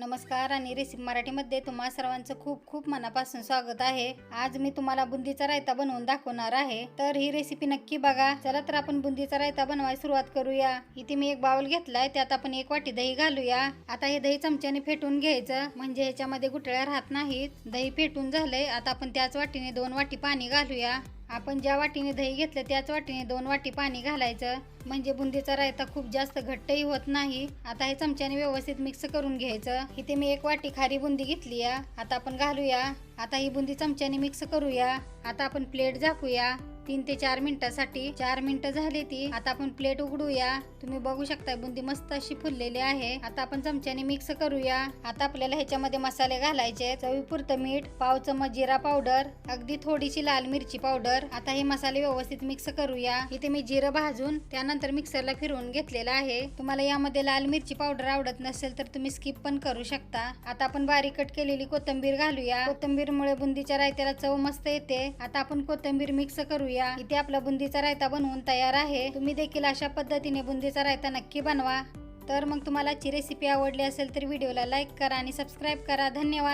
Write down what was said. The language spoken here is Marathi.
नमस्कार आणि रेसिपी मराठीमध्ये तुम्हा सर्वांचं खूप खूप मनापासून स्वागत आहे. आज मी तुम्हाला बुंदीचा रायता बनवून दाखवणार आहे. तर ही रेसिपी नक्की बघा. चला तर आपण बुंदीचा रायता बनवायला सुरुवात करूया. इथे मी एक बाउल घेतलाय. त्यात आपण एक वाटी दही घालूया. आता हे दही चमच्याने फेटून घ्यायचं. म्हणजे ह्याच्यामध्ये गुठळ्या राहत नाहीत. दही फेटून झालंय. आता आपण त्याच वाटीने दोन वाटी पाणी घालूया. आपण ज्या वाटीने दही घेतलं त्याच वाटीने दोन वाटी पाणी घालायचं. म्हणजे बुंदीचा रायता खूप जास्त घट्टही होत नाही. आता हे चमच्याने व्यवस्थित मिक्स करून घ्यायचं. इथे मी एक वाटी खारी बुंदी घेतली आता आपण घालूया. आता ही बुंदी चमच्याने मिक्स करूया. आता आपण प्लेट झाकूया. तीन ते चार मिनिटासाठी. चार मिनिटं झाली ती. आता आपण प्लेट उघडूया. तुम्ही बघू शकता बुंदी मस्त अशी फुललेली आहे. आता आपण चमच्याने मिक्स करूया. आता आपल्याला ह्याच्यामध्ये मसाले घालायचे चवीपुरतं मीठ पाव चमच जिरा पावडर अगदी थोडीशी लाल मिरची पावडर आता हे मसाले व्यवस्थित मिक्स करूया. इथे मी जिरं भाजून त्यानंतर मिक्सरला फिरवून घेतलेलं आहे. तुम्हाला यामध्ये लाल मिरची पावडर आवडत नसेल तर तुम्ही स्किप पण करू शकता. आता आपण बारीक कट केलेली कोथिंबीर घालूया. कोथंबीरमुळे बुंदीच्या रायत्याला चव मस्त येते. आता आपण कोथिंबीर मिक्स करूया. या इथे आपला बुंदीचा रायता बनवून तयार आहे. तुम्ही देखील अशा पद्धतीने बुंदीचा रायता नक्की बनवा. तर मग तुम्हाला ची रेसिपी आवडली असेल तर व्हिडिओला लाईक करा आणि सबस्क्राईब करा. धन्यवाद.